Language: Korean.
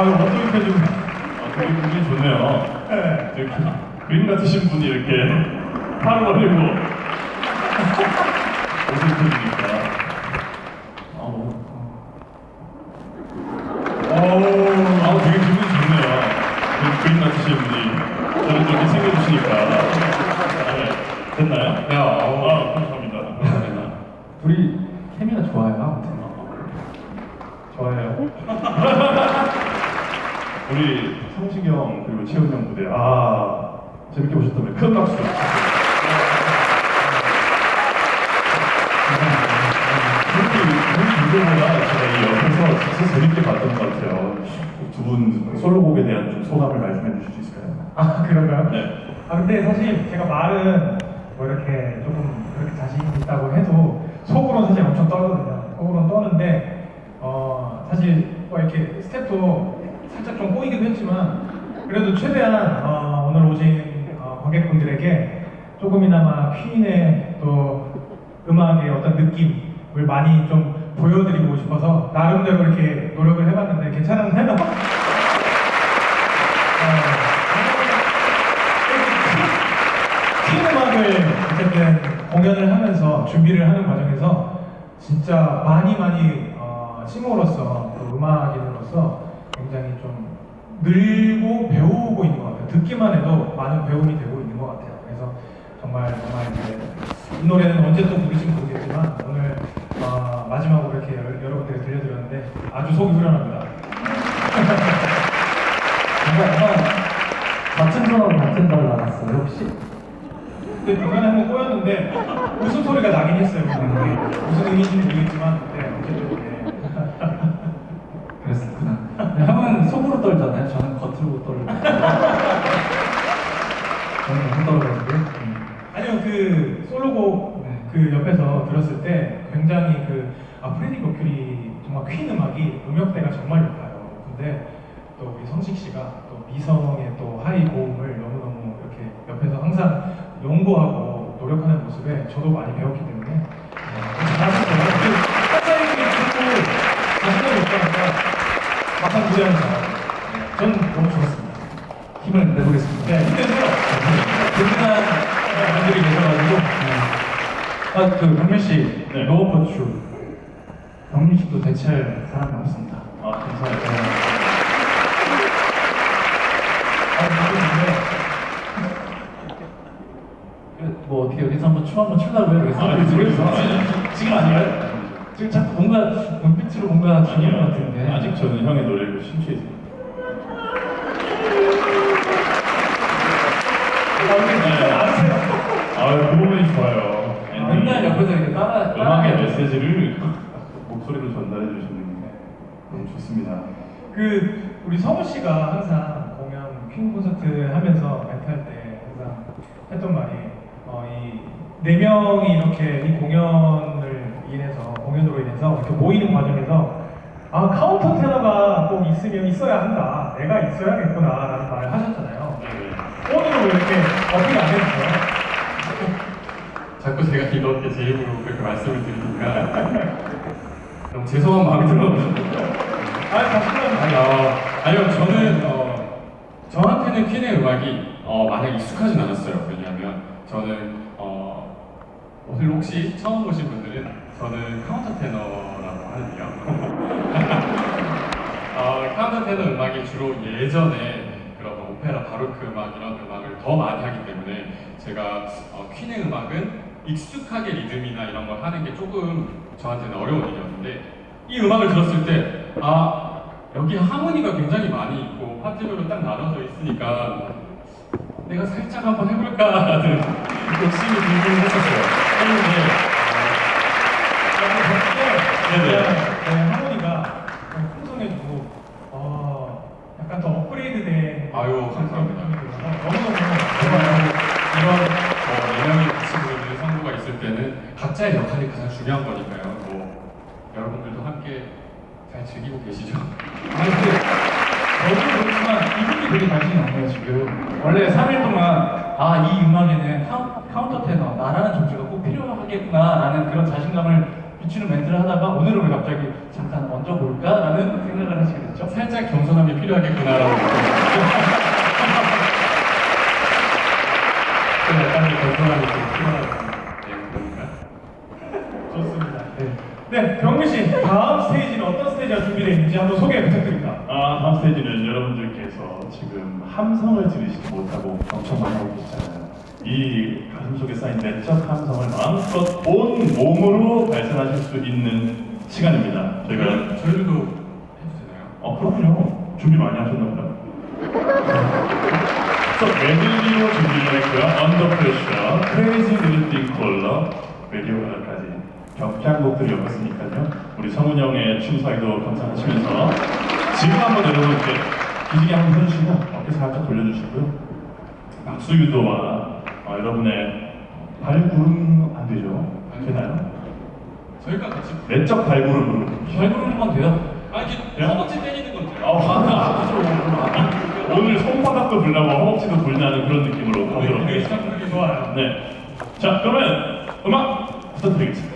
아유 어떻게 좀 아, 되게 분위기 좋네요. 네. 이렇게 그림 같으신 분이 이렇게 팔을 올리고 옷을 입으니까. 아, 뭐. 오. 아, 되게 기분이 좋네요. 그 그림 같으신 분이 저를 이렇게 챙겨주시니까. 네. 됐나요? 네, 어. 아, 감사합니다. 둘이 케미가 좋아요. 아무튼. 좋아요. 우리 형 그리고 채훈 형 무대 아 재밌게 보셨다면 큰 박수. 그런 무대보다 제가 이 옆에서 진짜 재밌게 봤던 것 같아요. 두 분 솔로곡에 대한 좀 소감을 말씀해 주실 수 있을까요? 아 그런가요? 네. 아 근데 사실 제가 말은 뭐 이렇게 조금 그렇게 자신 있다고 해도 속으로는 사실 엄청 떨거든요. 속으로는 떠는데 어 사실 뭐 이렇게 스텝도 했지만 그래도 최대한 어, 오늘 오신 어, 관객분들에게 조금이나마 퀸의 또 음악의 어떤 느낌을 많이 좀 보여드리고 싶어서 나름대로 이렇게 노력을 해봤는데 괜찮았나요? 팀 음악을 어쨌든 공연을 하면서 준비를 하는 과정에서 진짜 많이 많이 어, 싱어로서 또 음악인으로서 굉장히 좀 늘고 배우고 있는 것 같아요. 듣기만 해도 많은 배움이 되고 있는 것 같아요. 그래서 정말 정말 이제 이 노래는 언제 또 부를지 모르겠지만 오늘 어, 마지막으로 이렇게 여- 여러분들에게 들려드렸는데 아주 속이 후련합니다. 뭔가 약간 같은 사람 같은 달 나갔어요 혹시? 근데 중간에 한번 꼬였는데 웃음 소리가 나긴 했어요. 무슨 의미인지는 모르겠지만 네. 그랬었구나. 근데 형은 속으로 떨잖아요. 저는 겉으로 떨고. 저는 너무 떨어가지고. 음. 아니요 그 솔로곡 네. 그 옆에서 들었을 때 굉장히 그 아, 프레디 머큐리 정말 퀸 음악이 음역대가 정말 높아요. 근데 또 우리 성식 씨가 또 미성의 또 하이 고음을 너무너무 이렇게 옆에서 항상 연구하고 노력하는 모습에 저도 많이 배웠기 때문에 네, 잘하셨어요. 그 한사이들이 듣고 자신감이 없다니까 막상 무대하는 네, 전 너무 좋았습니다. 힘을 내보겠습니다. 네, 힘내세요. 든든한 분들이 계셔가지고. 아, 그 병민 씨, 네. 노원포추. 병민 씨도 대체할 사람이 없습니다. 아 감사합니다. 아, 근데 그, 뭐 어떻게 여기서 한번 춤 한번 추려고요? 그래서 아, 지금 지금, 지금 아니에요? 지금 자꾸 뭔가 눈빛으로 뭔가 주는 것 같은데. 아직 저는 형의 노래를 심취해 있습니다. 아, 그 부분이 좋아요. 맨날 옆에서 이렇게 따라 음악의 메시지를 목소리로 전달해 주시는 게 너무 좋습니다. 그 우리 성우 씨가 항상 공연 퀸 콘서트 하면서 멘트할 때 항상 했던 말이 어, 이네 명이 이렇게 이 공연을 인해서 공연으로 인해서 이렇게 모이는 과정에서 아 카운터 테너가 꼭 있으면 있어야 한다. 내가 있어야겠구나라는 말을 하셨잖아요. 네. 오늘은 왜 이렇게 어필 안 해주세요? 자꾸 제가 이렇게 제 입으로 그렇게 말씀을 드리니까 너무 죄송한 마음이 들어요. 아 자신감 아니, 어, 아니요, 저는 어, 저한테는 퀸의 음악이 어, 마냥 익숙하진 않았어요. 왜냐하면 저는 어, 오늘 혹시 처음 보신 분들은 저는 카운터 테너라고 하는데요. 어, 카운터 테너 음악이 주로 예전에 오페라 바로크 음악 이런 음악을 더 많이 하기 때문에 제가 어, 퀸의 음악은 익숙하게 리듬이나 이런 걸 하는 게 조금 저한테는 어려운 일이었는데 이 음악을 들었을 때 아 여기 하모니가 굉장히 많이 있고 파트별로 딱 나눠져 있으니까 내가 살짝 한번 해볼까라는 욕심이 들긴 했었어요. 했는데 네네. 네, 하모니가 풍성해지고 어, 약간 더 업그레이드된 아유, 감사합니다. 이런 어, 예명이 같이 부르는 성부가 있을 때는 각자의 역할이 가장 중요한 거니까요. 뭐 여러분들도 함께 잘 즐기고 계시죠? 아니 근데 저도 그렇지만 이분이 되게 자신이 없네요 지금 원래 3일 동안 아 이 음악에는 카운, 카운터 테너 나라는 존재가 꼭 필요하겠구나 라는 그런 자신감을 비추는 멘트를 하다가 오늘은 왜 갑자기 잠깐 얹어볼까라는 생각을 하시게 됐죠. 살짝 겸손함이 필요하겠구나라고 다음 스테이지는 어떤 스테이지가 준비되어 있는지 한번 소개 부탁드립니다. 아, 다음 스테이지는 여러분들께서 지금 함성을 들으시지 못하고 엄청 많이 하고 계시잖아요. 이 가슴 속에 쌓인 내적 함성을 마음껏 온 몸으로 발산하실 수 있는 시간입니다. 저희가 저희가 저희들도 해도 되나요? 어 그렇군요. 준비 많이 하셨나 보다. 그래서 메들리로 준비를 했고요. 언더 프레셔, 크레이지 리딩 콜러, 메디오가까지 격장곡들이 엮었으니까요. 우리 성훈 형의 춤 사이도 감상하시면서 지금 한번 여러분 이렇게 기지개 한번 펴주시고 어깨 살짝 돌려주시고요. 박수 유도와 어, 여러분의 발구름 안 되죠? 되나요? 저희가 같이 내적 발구름으로. 건 돼요. 아 이게 예? 허벅지 때리는 건 돼요. 어, 오늘 손바닥도 불나고 허벅지도 불나는 그런 느낌으로 가도록 되게 하겠습니다. 좋아요. 네. 자, 그러면 음악 부탁드리겠습니다.